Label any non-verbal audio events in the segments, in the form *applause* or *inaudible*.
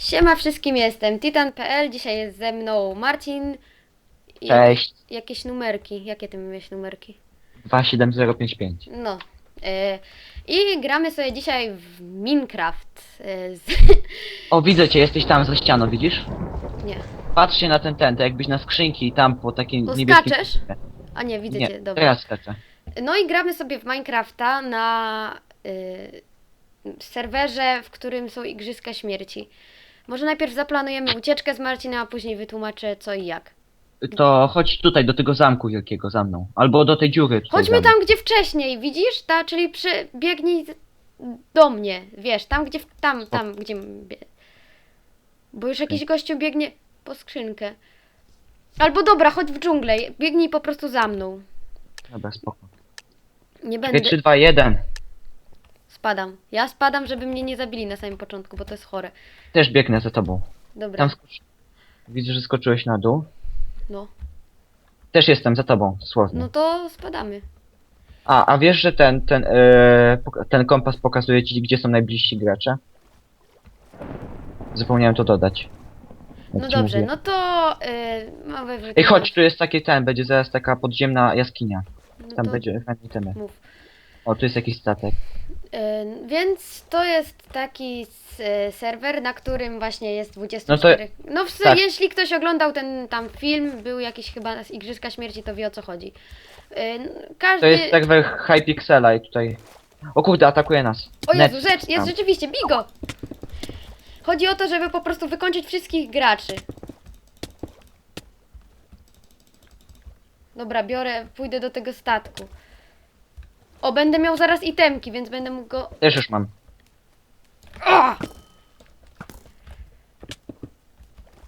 Siema wszystkim, jestem Titan.pl, dzisiaj jest ze mną Marcin i Cześć. jakieś numerki. Jakie ty miałeś numerki? 27055. No. E, I gramy sobie dzisiaj w Minecraft. E, z... O, widzę cię, jesteś tam za ścianą, widzisz? Nie. Patrzcie na ten ten, to jakbyś na skrzynki i tam po takiej niebieskim... Poskaczesz? A nie, widzę cię, Nie, dobra. teraz skaczę. No i gramy sobie w Minecrafta na y, serwerze, w którym są Igrzyska Śmierci. Może najpierw zaplanujemy ucieczkę z Marcinem, a później wytłumaczę co i jak. To chodź tutaj, do tego zamku wielkiego za mną. Albo do tej dziury tutaj Chodźmy mną. tam, gdzie wcześniej, widzisz? Ta, czyli przybiegnij z- do mnie, wiesz, tam, gdzie, w- tam, tam, gdzie... bie- Bo już jakiś gościu biegnie po skrzynkę. Albo dobra, chodź w dżunglę, biegnij po prostu za mną. Dobra, spoko. Nie Czekaj, będę... 3, 2, 1. Spadam. Ja spadam, żeby mnie nie zabili na samym początku, bo to jest chore. Też biegnę za tobą. Dobra, Tam skocz... Widzę, że skoczyłeś na dół. no. Też jestem za tobą, dosłownie. No to spadamy. A, a wiesz, że ten, ten, e, poka- ten kompas pokazuje ci, gdzie są najbliżsi gracze? Zapomniałem to dodać. Jak No ci dobrze, mówiłem. no to... Yy, mamy Ej, chodź, tu jest taki ten, będzie zaraz taka podziemna jaskinia. No Tam to będzie fajny temat. mów. O, tu jest jakiś statek. Więc to jest taki s- e, serwer, na którym właśnie jest 24. No, w, tak. jeśli ktoś oglądał ten tam film, był jakiś chyba z Igrzyska Śmierci, to wie o co chodzi. Yy, każdy. To jest serwer Hypixela i tutaj... O kurde, atakuje nas. O Jezu, Net- rzecz, jest tam. rzeczywiście, bigo! Chodzi o to, żeby po prostu wykończyć wszystkich graczy. Dobra, biorę, pójdę do tego statku. O, będę miał zaraz itemki, więc będę mógł go... Też już mam. O!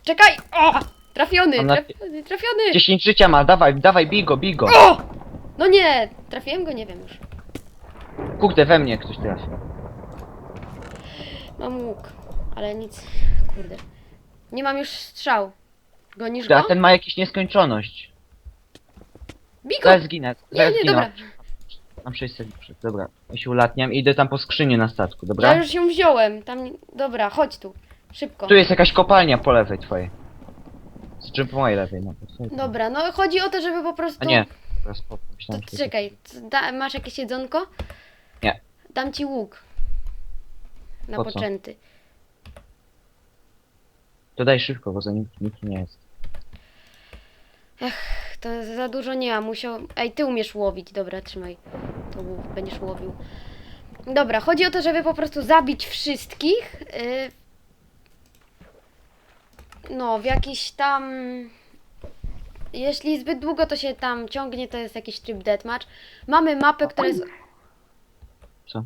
Czekaj! O! Trafiony! Mam na- Trafiony! Trafiony! 10 życia ma, dawaj, dawaj, bigo, bigo. O! No nie! Trafiłem go? Nie wiem już. Kurde, we mnie ktoś trafił. Mam łuk, ale nic. Kurde. Nie mam już strzał. Gonisz Kurde, go? A ten ma jakąś nieskończoność. Bigo! Zaraz zginę, Nie, zaraz nie, zginę. dobra. Mam 600 duszy. Dobra, ja się ulatniam i idę tam po skrzynię na statku, Ja dobra? już ją wziąłem. Tam. nie- Dobra, chodź tu. Szybko. Tu jest jakaś kopalnia po lewej twojej. Z czym po mojej lewej, no. po twojej. Dobra, no chodzi o to, żeby po prostu. A nie. Dobra, spoko, To myślałem, że- czekaj, c- da, masz jakieś jedzonko? Nie. Dam ci łuk. Na Po co? poczęty. To daj szybko, bo za nikt, nikt nie jest. To za dużo nie mam, musiał... Ej, ty umiesz łowić, dobra, trzymaj. To łów, będziesz łowił. Dobra, chodzi o to, żeby po prostu zabić wszystkich. y, No, w jakiś tam... Jeśli zbyt długo to się tam ciągnie, to jest jakiś tryb deathmatch. Mamy mapę, która jest... Co?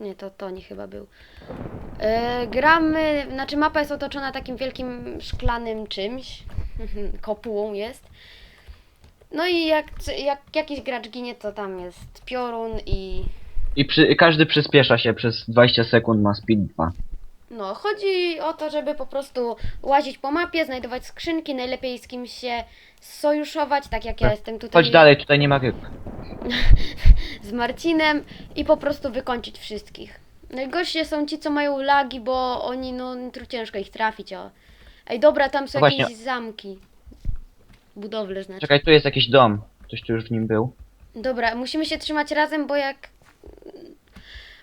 Nie, to to nie chyba był. E, gramy, znaczy mapa jest otoczona takim wielkim szklanym czymś. *laughs* Kopułą jest. No i jak, jak jakiś gracz ginie, to tam jest piorun i... I przy, każdy przyspiesza się przez 20 sekund, ma speed 2. No, chodzi o to, żeby po prostu łazić po mapie, znajdować skrzynki, najlepiej z kimś się sojuszować, tak jak ja Tak. jestem tutaj Chodź dalej, tutaj nie ma ryb. *laughs* z Marcinem i po prostu wykończyć wszystkich. Najgorsi są ci, co mają lagi, bo oni, no, ciężko ich trafić, o. Ej, dobra, tam są No jakieś zamki. Budowle, znaczy. Czekaj, tu jest jakiś dom. Ktoś tu już w nim był. Dobra, musimy się trzymać razem, bo jak...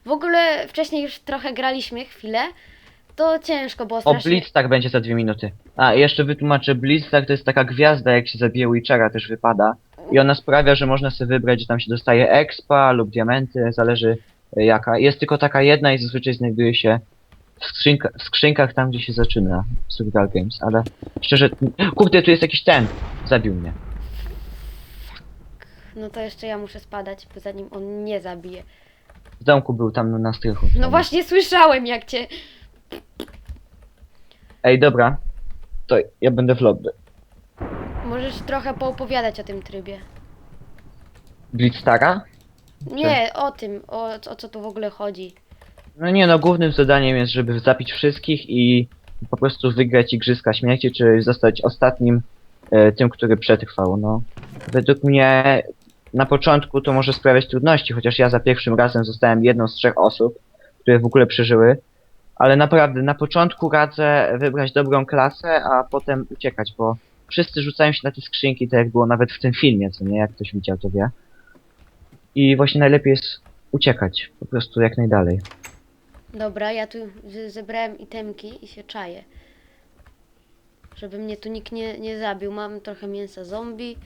W ogóle wcześniej już trochę graliśmy chwilę, to ciężko było O, strasznie. Blitztag będzie za dwie minuty. A, jeszcze wytłumaczę, Blitztag to jest taka gwiazda, jak się zabije Witchera, też wypada. I ona sprawia, że można sobie wybrać, że tam się dostaje expa lub diamenty, zależy e, jaka. Jest tylko taka jedna i zazwyczaj znajduje się w, skrzynka, w skrzynkach tam, gdzie się zaczyna Survival Games, ale szczerze... Kurde, tu jest jakiś ten! Zabił mnie. No to jeszcze ja muszę spadać, bo zanim on nie zabije. W domku był tam na strychu. No właśnie słyszałem, jak cię... Ej, dobra. To ja będę w lobby. Możesz trochę poopowiadać o tym trybie. Blitzstara? Nie, o tym, o, o co tu w ogóle chodzi. No nie no, głównym zadaniem jest, żeby zabić wszystkich i po prostu wygrać Igrzyska Śmierci, czy zostać ostatnim e, tym, który przetrwał, no. Według mnie na początku to może sprawiać trudności, chociaż ja za pierwszym razem zostałem jedną z trzech osób, które w ogóle przeżyły, Ale naprawdę, na początku radzę wybrać dobrą klasę, a potem uciekać, bo wszyscy rzucają się na te skrzynki, tak jak było nawet w tym filmie, co nie? Jak ktoś widział, to wie. I właśnie najlepiej jest uciekać, po prostu jak najdalej. Dobra, ja tu zebrałem itemki i się czaję. Żeby mnie tu nikt nie, nie zabił. Mam trochę mięsa zombie.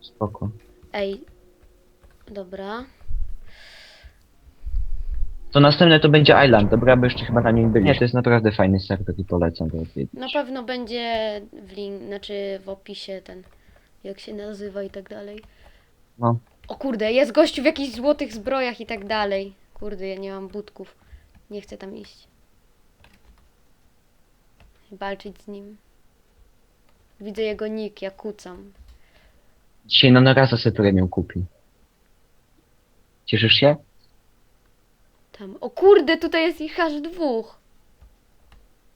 Spoko. Ej. Dobra. To następne to będzie Island, dobra, bo jeszcze chyba na nim byli. Nie, to jest naprawdę fajny serwer i polecam to odwiedzić. Na pewno będzie w link, znaczy w opisie ten, jak się nazywa i tak dalej. No. O kurde, jest gościu w jakichś złotych zbrojach i tak dalej. Kurde, ja nie mam budków. Nie chcę tam iść. Walczyć z nim. Widzę jego nick, ja kucam. Dzisiaj no na raz sobie premium kupi. Cieszysz się? Tam. O kurde, tutaj jest ich aż dwóch.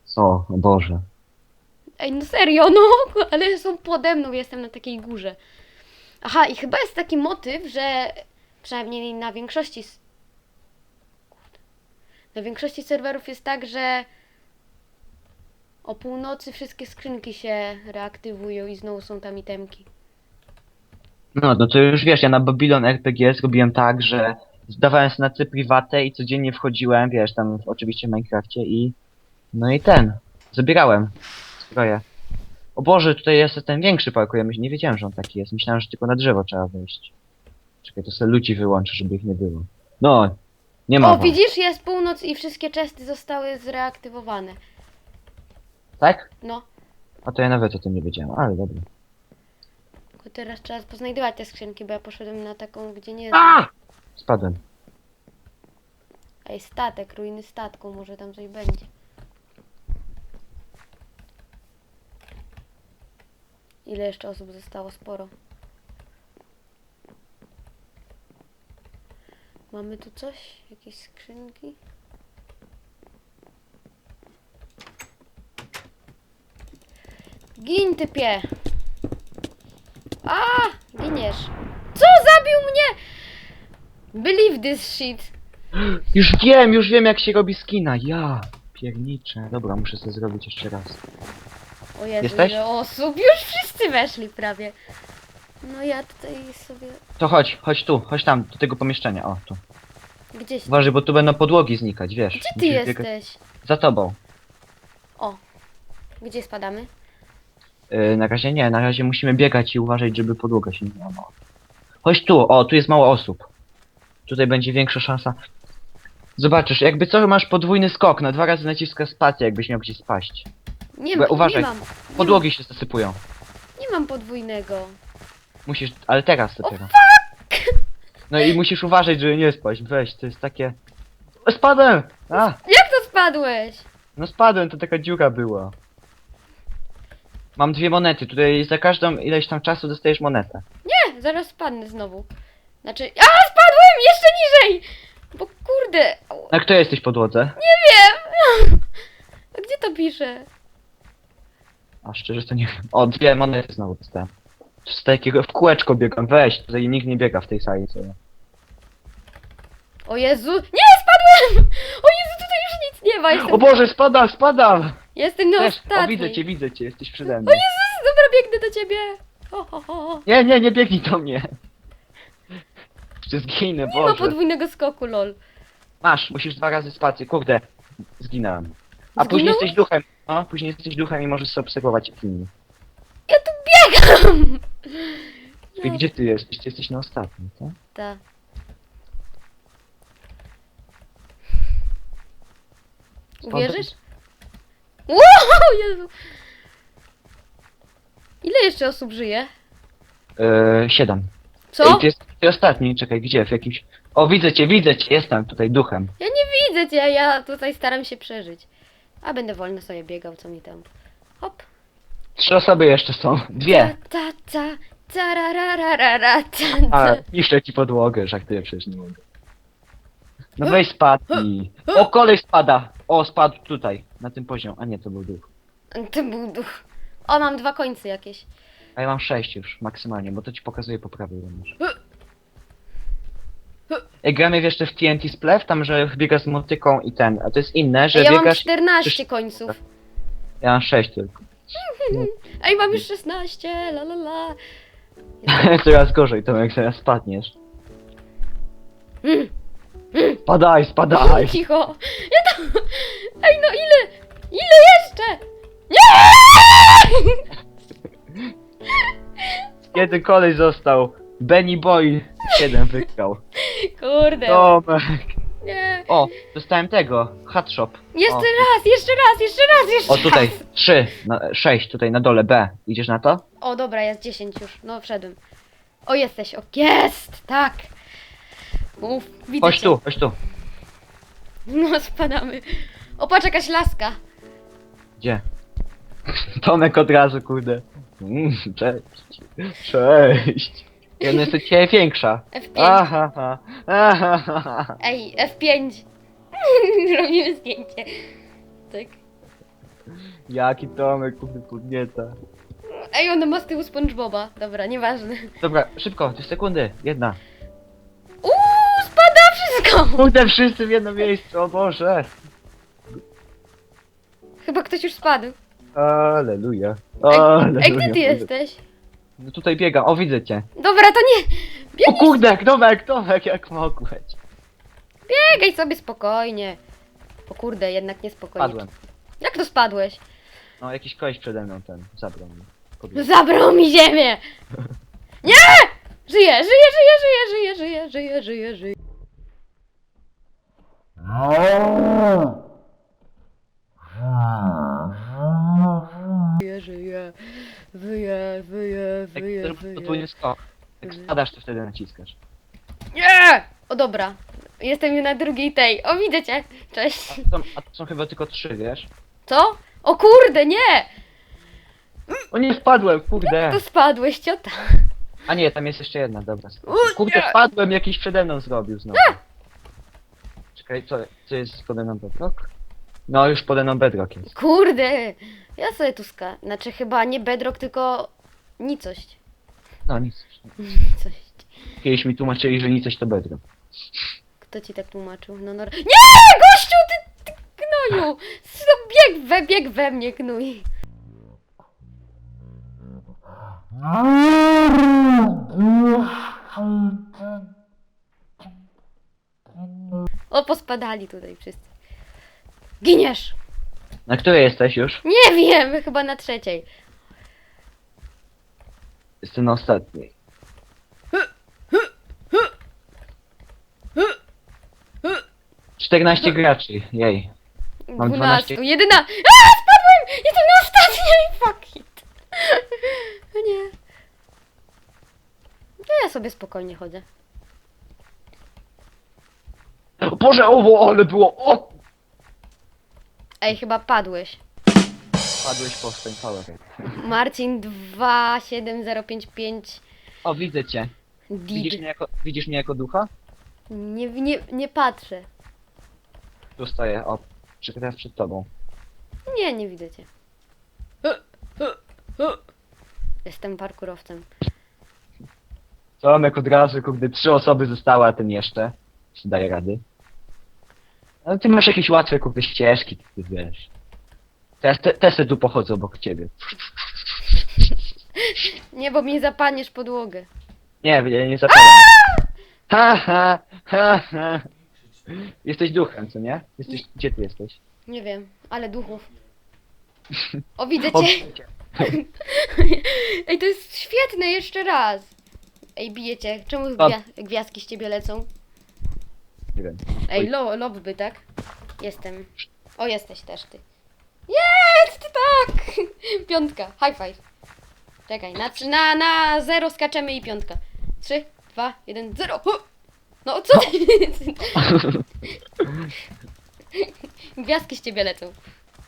Co? O Boże. Ej, no serio, no, *laughs* ale są pode mną, jestem na takiej górze. Aha, i chyba jest taki motyw, że przynajmniej na większości na większości serwerów jest tak, że o północy wszystkie skrzynki się reaktywują i znowu są tam itemki. No, no to już wiesz, ja na Babylon RPG zrobiłem tak, że zdawałem sobie na prywatę i codziennie wchodziłem, wiesz, tam oczywiście w Minecrafcie i... No i ten, zabierałem zbroję. O Boże, tutaj jest ten większy parkour, ja myśl- nie wiedziałem, że on taki jest, myślałem, że tylko na drzewo trzeba wejść. Czekaj, to sobie ludzi wyłączę, żeby ich nie było. No, nie ma O, wam. widzisz, jest północ i wszystkie chesty zostały zreaktywowane. Tak? No, A to ja nawet o tym nie wiedziałem, ale dobra. tylko teraz trzeba poznajdować te skrzynki, bo ja poszedłem na taką, gdzie nie A! Spadłem. Ej, statek, ruiny statku, może tam coś będzie. Ile jeszcze osób zostało? Sporo. Mamy tu coś? Jakieś skrzynki? Gin, typie! A, giniesz. Co? Zabił mnie! Believe this shit. Już wiem, już wiem jak się robi skina, ja pierniczę. Dobra, muszę sobie zrobić jeszcze raz. O Jezu, Jesteś? ile osób. Już wszyscy weszli prawie. No ja tutaj sobie... To chodź, chodź tu, chodź tam, do tego pomieszczenia, o tu. Gdzieś... Uważaj, bo tu będą podłogi znikać, wiesz. Gdzie ty Musisz jesteś? biegać- Za tobą. O. Gdzie spadamy? Yy, na razie nie, na razie musimy biegać i uważać, żeby podłoga się nie złamała. Chodź tu, o, tu jest mało osób. Tutaj będzie większa szansa. Zobaczysz, jakby co, masz podwójny skok, na dwa razy naciskasz spację, jakbyś miał gdzieś spaść. Nie, ma, uważaj, nie mam. Nie Podłogi się zasypują. Mam, nie mam podwójnego. Musisz, ale teraz dopiero. No i musisz uważać, żeby nie spaść, weź, to jest takie... Spadłem! A, Jak to spadłeś? no spadłem, to taka dziura była. Mam dwie monety, tutaj za każdą ileś tam czasu dostajesz monetę. Nie, zaraz spadnę znowu. Znaczy... A, spadłem! Jeszcze niżej! Bo kurde... au, Na której jesteś podłodze? Nie wiem! *laughs* A gdzie to pisze? A szczerze to nie wiem. O, dwie monety znowu dostałem. Z takiego w kółeczko biegam, weź, tutaj nikt nie biega w tej sali, co ja. O Jezu! Nie, spadłem! *laughs* O Jezu, tutaj już nic nie ma. Jestem, O Boże, spadam, spadam! jestem na Też, o widzę cię, widzę cię, jesteś przede O mną. Jezus, dobra, biegnę do ciebie. Ho, ho, ho. Nie, nie, nie biegnij do mnie. Jeszcze zginę, Nie ma Boże. podwójnego skoku, lol. Masz, musisz dwa razy spację, kurde. Zginąłem. A później Zginąłeś? jesteś duchem. No, później jesteś duchem i możesz sobie obserwować inni. Ja tu biegam! Ty, gdzie ty jesteś? Ty jesteś na ostatnim, tak? Ta. Uwierzysz? Wow, Jezu! Ile jeszcze osób żyje? Eee, siedem. Co? Ej, ty jest ty ostatni, czekaj, gdzie? W jakimś... O, widzę cię, widzę cię, jestem tutaj duchem. Ja nie widzę cię, ja tutaj staram się przeżyć. A będę wolno sobie biegał, co mi tam. Hop. Trzy osoby jeszcze są. Dwie. Ta, ta, ta, tarararara, ta, A, ta. niszczę ci podłogę, żartuję, przecież nie mogę. No weź spadnij. O, kolej spada. O, spadł tutaj, na tym poziomie. A nie, to był duch. To był duch. O, mam dwa końce jakieś. A ja mam sześć już, maksymalnie, bo to ci pokazuje po prawej również. Jak gramy jeszcze w TNT Splew, tam że biega z motyką i ten, a to jest inne, że ja mam biegasz... 14 końców. Ja mam 6 tylko. *laughs* Ej, mam już 16, la la la. *laughs* Coraz gorzej, to jak zaraz spadniesz. Mm. Spadaj, spadaj! *laughs* Cicho. Ja tam... Ej, no ile? Ile jeszcze? Nie! Jeden kolej został. Benny Boy 7 wygrał. Kurde. Tomek. Nie. O, dostałem tego. Hat shop. Jeszcze O. raz, jeszcze raz, jeszcze raz, jeszcze O tutaj, raz. 3, 6 tutaj na dole B. Idziesz na to? O, dobra, jest 10 już. No, wszedłem. O, jesteś. O, jest! Tak. Mów, widzę Chodź cię. tu, chodź tu. No, spadamy. O, patrz, jakaś laska. Gdzie? *laughs* Tomek od razu, kurde. Mm, cześć. Cześć. I ona jest od ciebie większa. F5. Aha, aha, aha. Ej, F5. *laughs* Robimy zdjęcie. Tak. Jaki Tomek, kurde, podnieca. Ej, ona ma z tyłu SpongeBoba. Dobra, nieważne. Dobra, szybko, dwie sekundy. Jedna. Uuu, spada wszystko! Kurde, wszyscy w jedno miejsce, o Boże. Chyba ktoś już spadł. Aleluja. Ej, Aleluja. ej gdzie ty jesteś? No tutaj biegam, o widzę cię. Dobra, to nie. O kurde, Tomek, Tomek, jak mogłeś. Biegaj sobie spokojnie. O kurde, jednak niespokojnie. Padłem. Jak to spadłeś? No jakiś koleś przede mną ten zabrał mi. Pobiegł. Zabrał mi ziemię! *laughs* Nie! Żyję, żyję, żyję, żyję, żyję, żyję, żyję, żyję, żyję. Żyję, żyję, żyję, żyję, Jak żyję, zrobisz żyję. podwójny skok. Jak spadasz, to wtedy naciskasz. Nie! O dobra, jestem już na drugiej tej. O, widzę cię. Cześć. A to, są, a to są chyba tylko trzy, wiesz? Co? O kurde, nie! O nie, wpadłem, kurde. Tu spadłeś, ciota. A nie, tam jest jeszcze jedna, dobra. Kurde, nie. wpadłem, jakiś przede mną zrobił znowu. Czekaj, co, co jest pode mną bedrock? No, już pode mną bedrock jest. Kurde! Ja sobie tu ska... Znaczy chyba nie bedrock, tylko nicość. No nic. *laughs* Nicość. Kiedyś mi tłumaczyli, że nicość to bedrock. Kto ci tak tłumaczył? No, no... Nie! Gościu, ty, ty gnoju! Co bieg we, bieg we mnie, gnój. O, pospadali tutaj wszyscy. Giniesz! Na której jesteś już? Nie wiem, *laughs* chyba na trzeciej. Jestem na ostatniej. Czternaście graczy, jej. Mam 12. 12. Jedyna. A, spadłem! Jestem na ostatniej! *laughs* Fuck it. *laughs* O nie. No ja sobie spokojnie chodzę. Boże, o, ale było, o! Ej, chyba padłeś. Padłeś powstań, power. Marcin 27055 O, widzę cię. Widzisz Did. mnie jako, widzisz mnie jako ducha? Nie, nie, nie patrzę. Tu stoję, o. Czy teraz przed tobą. Nie, nie widzę cię. Jestem parkurowcem. Tomek od razu, kurde, trzy osoby zostały, a ten jeszcze. Się daje rady. Ale ty masz jakieś łatwe, kurde, ścieżki, ty wiesz. Teraz te, te se tu pochodzą obok ciebie. *laughs* Nie, bo mi zapaniesz podłogę. Nie, nie, nie zapalam. Ha, ha, ha, ha. Jesteś duchem, co nie? Jesteś, gdzie ty jesteś? Nie wiem, ale duchów. *laughs* O, widzę O, cię. widzę. *laughs* Ej, to jest świetne, jeszcze raz. Ej, bijecie. Czemu gwia- gwiazdki z ciebie lecą? Nie wiem. Ej, Oj. lo, lobby, tak? Jestem. O, jesteś też ty. Jest, tak! *laughs* Piątka, high five. Czekaj, na, trzy- na, na zero skaczemy i piątka. Trzy, dwa, jeden, zero. Hu! No, co ty? *laughs* Gwiazdki z ciebie lecą.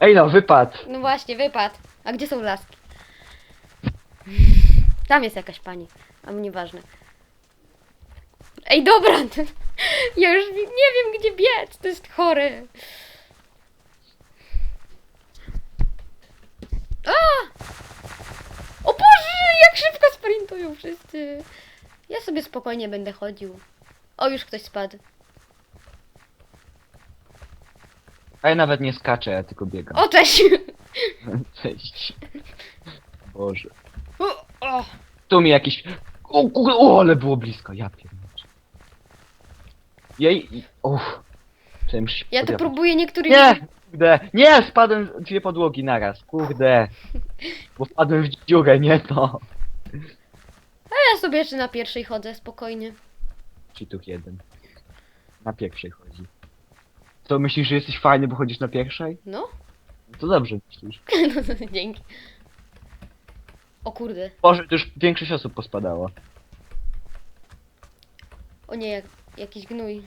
Ej no, wypad. No właśnie, wypad. A gdzie są laski? Tam jest jakaś pani, a mnie ważne. Ej, dobra! to- *laughs* Ja już nie wiem, gdzie biec, to jest chore. A! O Boże, jak szybko sprintują wszyscy. Ja sobie spokojnie będę chodził. O, już ktoś spadł. A ja nawet nie skaczę, ja tylko biegam. O, cześć! *laughs* Cześć. Boże. O, o. Tu mi jakiś... O kurde, o, ale było blisko, ja pierdolę. Jej, uff. Się Ja to próbuję niektórych... Nie! Kurde, nie! Spadłem w dwie podłogi naraz, kurde. Bo wpadłem w dziurę, nie to. A ja sobie jeszcze na pierwszej chodzę, spokojnie. Tu jeden. Na pierwszej chodzi. To myślisz, że jesteś fajny, bo chodzisz na pierwszej? No, To dobrze myślisz. *laughs* no dzięki. O kurde. Boże, to już większość osób pospadało. O nie, jak, jakiś gnój.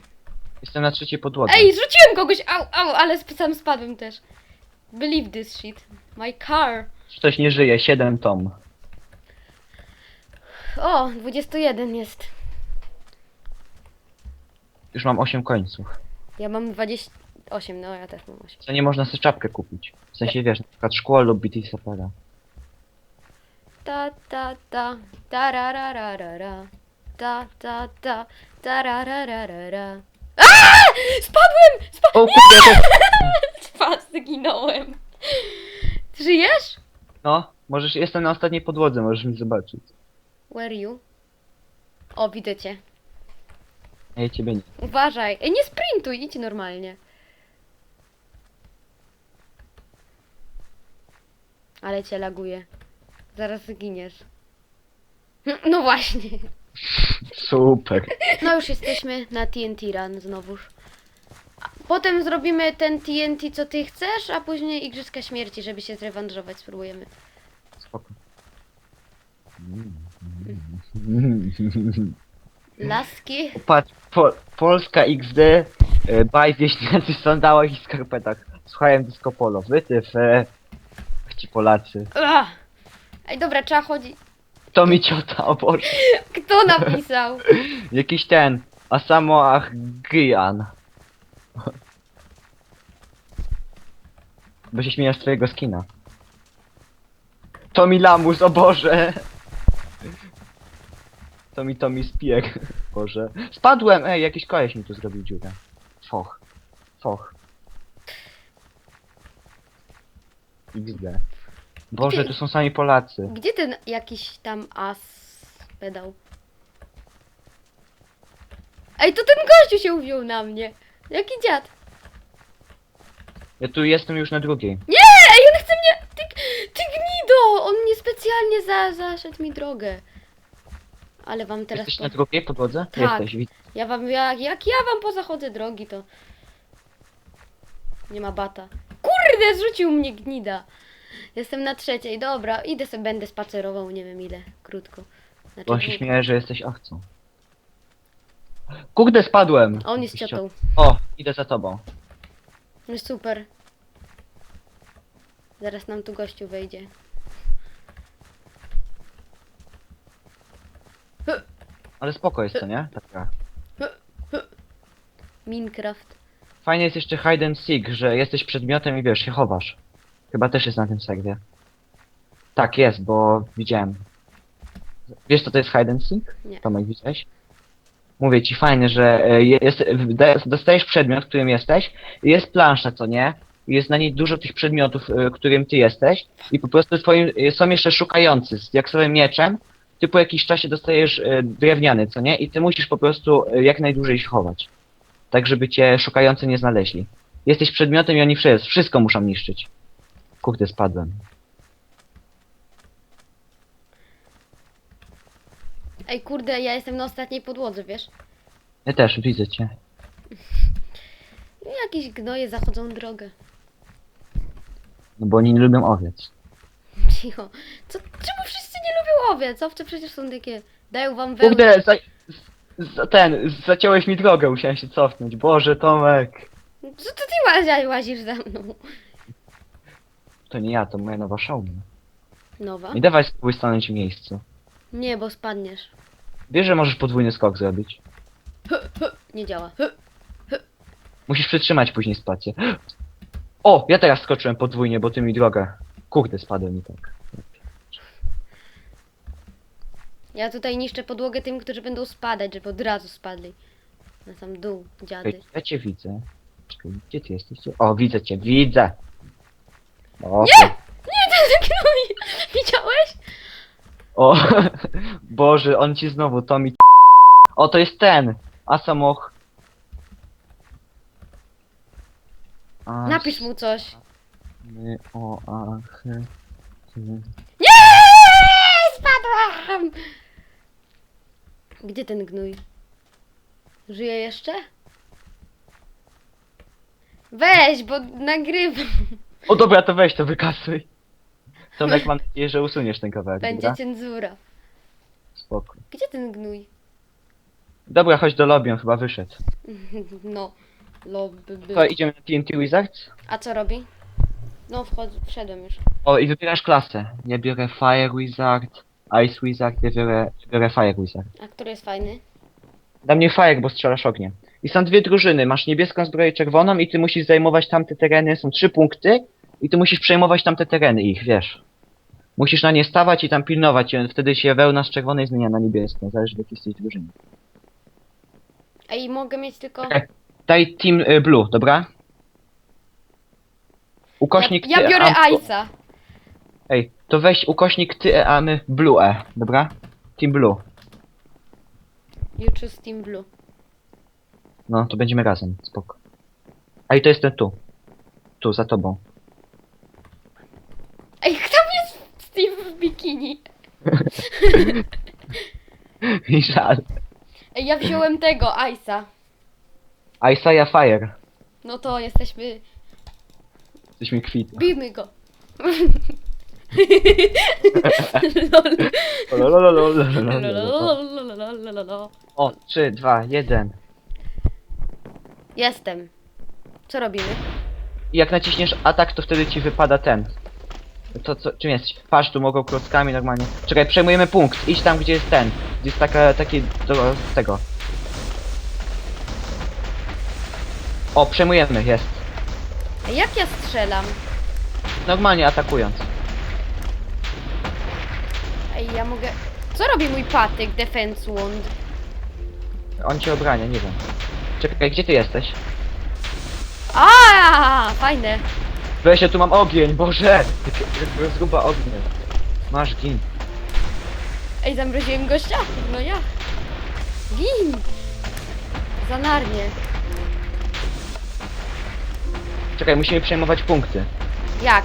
Jestem na trzeciej podłodze. Ej, zrzuciłem kogoś! Au, au, ale sp- sam spadłem też. Believe this shit. My car. Ktoś nie żyje, 7 tom. O, 21 jest. Już mam 8 końców. Ja mam 28, no ja też mam 8. Co nie można sobie czapkę kupić. W sensie wiesz, na przykład szkło lub BT Sapera. Ta ta ta ta ra ra ra ra ra ta ta ta ta ra ra ra ra ra Aaaa! Spadłem! Spa O kurde, to... *laughs* Spadł, zginąłem. Ty żyjesz? No, możesz, jestem na ostatniej podłodze, możesz mi zobaczyć. Where you? O, widzę cię. Ja ciebie nie. Uważaj. Ej, nie sprintuj, idź normalnie. Ale cię laguje. Zaraz zginiesz. *laughs* No właśnie. Super. No już jesteśmy na TNT Run znowuż. A Potem zrobimy ten TNT, co ty chcesz, a później Igrzyska Śmierci, żeby się zrewanżować spróbujemy. Spoko. Laski. Patrz, po, Polska XD, e, baj wieśniacy w sandałach i skarpetach. Słuchałem disco polo. Wytyw, e, ci Polacy. Ej, dobra, trzeba chodzić. To mi ciota, o Boże. *laughs* Kto napisał? *laughs* Jakiś ten, Asamo Achgian. Bo się śmieję z twojego skina. Tomi Lamus, o Boże! *laughs* Tomi Tomi Spieg, Boże. Spadłem, ej, jakiś koleś mi tu zrobił dziurę. Foch. Foch. XD. Boże, tu są sami Polacy. Gdzie ten jakiś tam as pedał? Ej, to ten gościu się uwziął na mnie. Jaki dziad? Ja tu jestem już na drugiej. Nie, ej, on chce mnie... Ty, ty gnido! On mnie specjalnie za, zaszedł mi drogę. Ale wam teraz... Jesteś Po... na drugiej podłodze? Tak. Jesteś, widzę. Ja wam... Jak, jak ja wam pozachodzę drogi, to... Nie ma bata. Kurde, zrzucił mnie gnida. Jestem na trzeciej, dobra. Idę sobie, będę spacerował, nie wiem ile. Krótko. Znaczy, Bo się długo. śmieje, że jesteś owcą. Kurde, spadłem! A On jest ciotą. O, idę za tobą. No super. Zaraz nam tu gościu wejdzie. Ale spoko jest to, nie? Taka. Minecraft. Fajnie jest jeszcze hide and seek, że jesteś przedmiotem i wiesz, się chowasz. Chyba też jest na tym serwie. Tak, jest, bo widziałem. Wiesz co to jest hide and seek? Nie. Tomek, widziałeś? Mówię ci fajnie, że e, jest, dostajesz przedmiot, którym jesteś i jest plansza, co nie? Jest na niej dużo tych przedmiotów, e, którym ty jesteś i po prostu twoim, e, są jeszcze szukający z diaksowym mieczem, ty po jakimś czasie dostajesz e, drewniany, co nie? I ty musisz po prostu e, jak najdłużej się chować. Tak, żeby cię szukający nie znaleźli. Jesteś przedmiotem i oni wszystko, wszystko muszą niszczyć. Kurde, spadłem. Ej, kurde, ja jestem na ostatniej podłodze, wiesz? Ja też, widzę cię. *laughs* Jakieś gnoje zachodzą drogę. No bo oni nie lubią owiec. *laughs* Cicho. Co, czemu wszyscy nie lubią owiec? Owce przecież są takie... Dają wam wełnę. Kurde, za, za, ten, zaciąłeś mi drogę, musiałem się cofnąć. Boże, Tomek. Co to ty łazi, łazisz za mną? To nie ja, to moja nowa szałma. Nowa? I dawaj spróbuj stanąć w miejscu. Nie, bo spadniesz. Wiesz, że możesz podwójny skok zrobić. Nie działa. Musisz przytrzymać później spację. *gasps* O, ja teraz skoczyłem podwójnie, bo ty mi drogę. Kurde, spadłem i tak. Ja tutaj niszczę podłogę tym, którzy będą spadać, żeby od razu spadli. Na sam dół, dziady. Ja cię widzę. Czekaj, Gdzie ty jesteś? O, widzę cię, widzę! O, Nie! *laughs* ten Gnoj! Widziałeś? O, *laughs* Boże, on ci znowu to mi... O, to jest ten! Asamoch. As- Napisz mu coś. my- O, a, he. Nie! Spadłam! Gdzie ten gnój? Żyje jeszcze? Weź, bo nagrywam. O dobra, to weź to wykasuj. Tomek, *laughs* mam nadzieję, że usuniesz ten kawałek, Będzie dobra? cenzura. Spoko. Gdzie ten gnój? Dobra, chodź do lobby, on chyba wyszedł. *laughs* No, lobby był. To idziemy na TNT Wizards? A co robi? No, wchod... wszedłem już. O, i wybierasz klasę. Nie biorę Fire Wizard, Ice Wizard, nie biorę, biorę Fire Wizard. A który jest fajny? Dla mnie Fire, bo strzelasz ogniem. I są dwie drużyny, masz niebieską zbroję czerwoną i ty musisz zajmować tamte tereny, są trzy punkty i ty musisz przejmować tamte tereny ich, wiesz. Musisz na nie stawać i tam pilnować i wtedy się wełna z czerwonej zmienia na niebieską, zależy w jakiej jesteś drużynie. Ej, mogę mieć tylko... Tak. Daj Team y, Blue, dobra? Ukośnik Ja, ja biorę a- Ej, to weź ukośnik ty, a my Blue e, dobra? Team Blue. You choose Team Blue. No, to będziemy razem, spoko. A i to jestem tu. Tu, za tobą. Ej, tam jest Steve w bikini. *laughs* I żal. Ej, ja wziąłem tego, Ice'a. ja Fire. No to jesteśmy... Jesteśmy kwit. Bijmy go. *laughs* *laughs* Lol. O, 3, 2, 1. Jestem. Co robimy? Jak naciśniesz atak, to wtedy ci wypada ten. Co, co, czym jest. Patrz, tu mogą klockami normalnie. Czekaj, przejmujemy punkt. Idź tam, gdzie jest ten. Gdzie jest taka, taki, do tego. O, przejmujemy, jest. A jak ja strzelam? Normalnie atakując. Ej, ja mogę... Co robi mój patyk Defense Wound? On cię obrania, nie wiem. Czekaj, gdzie ty jesteś? A, fajne. Weź, ja tu mam ogień, Boże! Rozruba ognia. Masz gin. Ej, zamroziłem gościa? No ja. Gin! Zanarnie. Czekaj, musimy przejmować punkty. Jak?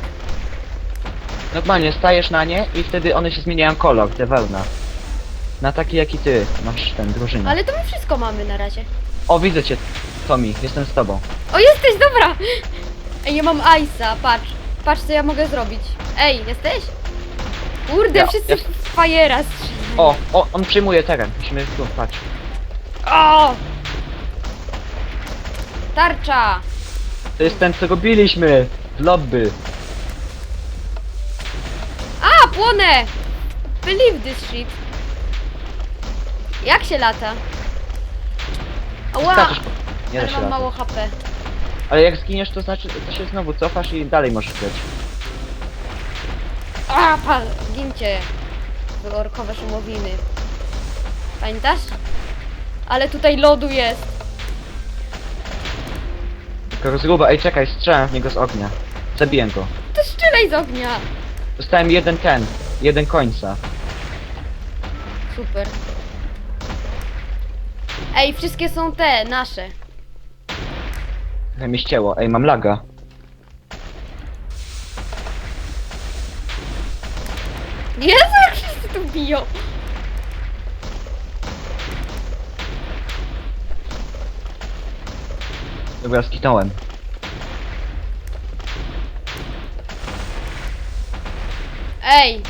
Normalnie stajesz na nie i wtedy one się zmieniają kolor, te wełna. Na taki jaki ty masz ten drużynę. Ale to my wszystko mamy na razie. O, widzę cię, Tommy, jestem z tobą. O, jesteś, dobra! Ej, ja mam Ice'a, patrz. Patrz, co ja mogę zrobić. Ej, jesteś? Kurde, Ja- wszyscy ja- fajera strzelają. O, o, on przyjmuje teren. Musimy tu, patrz. O! Tarcza! To jest ten, co robiliśmy w lobby. A, płonę! Believe this shit. Jak się lata? Ała! Skaczesz po... Nie da Ale się mam latać. mało HP. Ale jak zginiesz, to znaczy, to się znowu cofasz i dalej możesz grać. A, pa, gincie. Wy Orkowe szumowiny. Pamiętasz? Ale tutaj lodu jest. Tylko rozruba, ej czekaj, strzelam w niego z ognia. Zabiję go. To strzelaj z ognia. Dostałem jeden ten, jeden końca. Super. Ej, wszystkie są te, nasze. Trochę mi ścięło, ej mam laga. Jezu, jak wszyscy tu biją. Dobra, skitnąłem. Ej!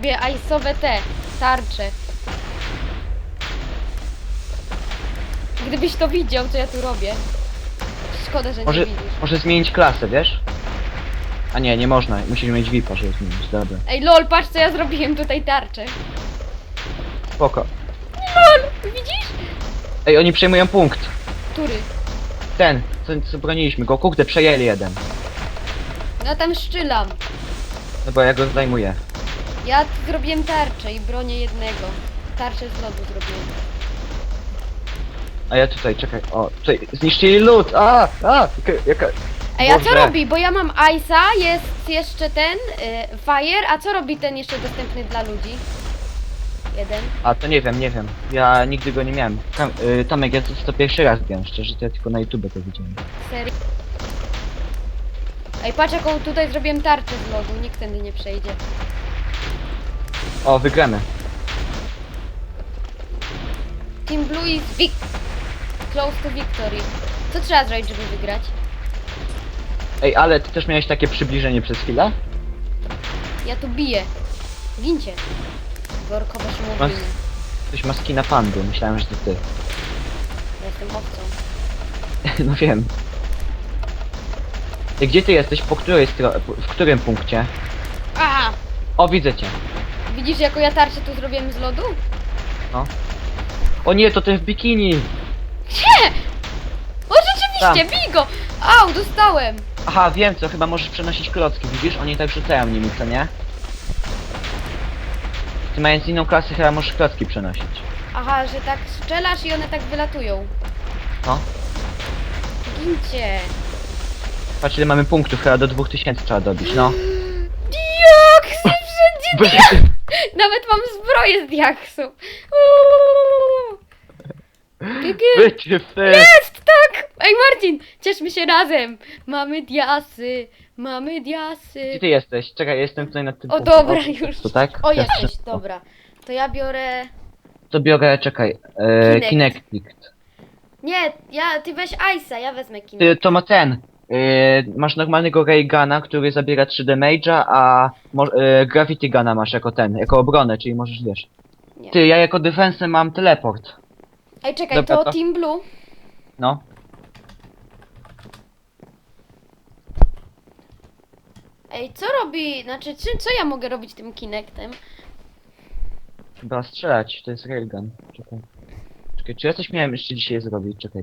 Robię ajsowe te tarcze. Gdybyś to widział, co ja tu robię. Szkoda, że Może, nie widzisz. może zmienić klasę, wiesz? A nie, nie można, musisz mieć VIPa, żeby zmienić, dobra. Ej, lol, patrz co ja zrobiłem tutaj tarczę. Spoko. Lol, widzisz? Ej, oni przejmują punkt. Który? Ten, co, co broniliśmy go, kurde, przejęli jeden. No tam szczylam. No bo ja go zajmuję. Ja zrobiłem tarczę i bronię jednego. Tarczę z lodu zrobiłem. A ja tutaj, czekaj, o, tutaj zniszczyli lód, a, a, jaka, jaka... Ej, a co Boże. robi? Bo ja mam Ice'a, jest jeszcze ten, y, Fire, a co robi ten jeszcze dostępny dla ludzi? Jeden. A, to nie wiem, nie wiem, ja nigdy go nie miałem. Tam, y, Tomek, ja to, to pierwszy raz wiem, szczerze, to ja tylko na YouTube to widziałem. Serii. Ej, patrz jaką tutaj zrobiłem tarczę z lodu, nikt tędy nie przejdzie. O, wygramy. Team Blue is vic close to victory. Co trzeba zrobić, żeby wygrać? Ej, ale ty też miałeś takie przybliżenie przez chwilę? Ja tu biję. Gincie. Workowe szumowiny. Ktoś ma skina pandy, myślałem, że to ty. Ja jestem owcą. *laughs* no wiem. Ej, Gdzie ty jesteś? Po której stro... w którym punkcie? Aha! O, widzę cię. Widzisz jaką ja tarczę tu zrobiłem z lodu? No. O nie, to ten w bikini! Gdzie? O rzeczywiście, bij go! Au, dostałem! Aha, wiem co, chyba możesz przenosić klocki, widzisz? Oni tak rzucają nimi, co nie? Ty mając inną klasę chyba możesz klocki przenosić. Aha, że tak strzelasz i one tak wylatują. No. Gincie. Patrz ile mamy punktów, chyba do 2000 trzeba dobić, no. *gasps* Diaksy wszędzie! Nawet mam zbroję z diaksu. Uuu. Gigi. Wytyfy! Jest, tak! Ej Marcin, cieszmy się razem. Mamy diasy, mamy diasy. Gdzie ty jesteś? Czekaj, jestem tutaj na tym O dobra, O, już. To tak? O Ja jesteś, dobra. To ja biorę... To biorę, czekaj, e, Kinect. Kinect. Nie, ja, ty weź Ice'a, ja wezmę kino. Ty, to ma ten. E, masz normalnego Raygana, który zabiera 3 damage'a, a mo- e, Gravity Guna masz jako ten, jako obronę, czyli możesz, wiesz. Nie. Ty, ja jako defensę mam teleport. Ej, czekaj, Dobra, to to- Team Blue. No. Ej, co robi, znaczy, czy, co ja mogę robić tym Kinectem? Chyba strzelać, to jest Railgun. Czekaj. Czekaj, czy ja coś miałem jeszcze dzisiaj zrobić? Czekaj.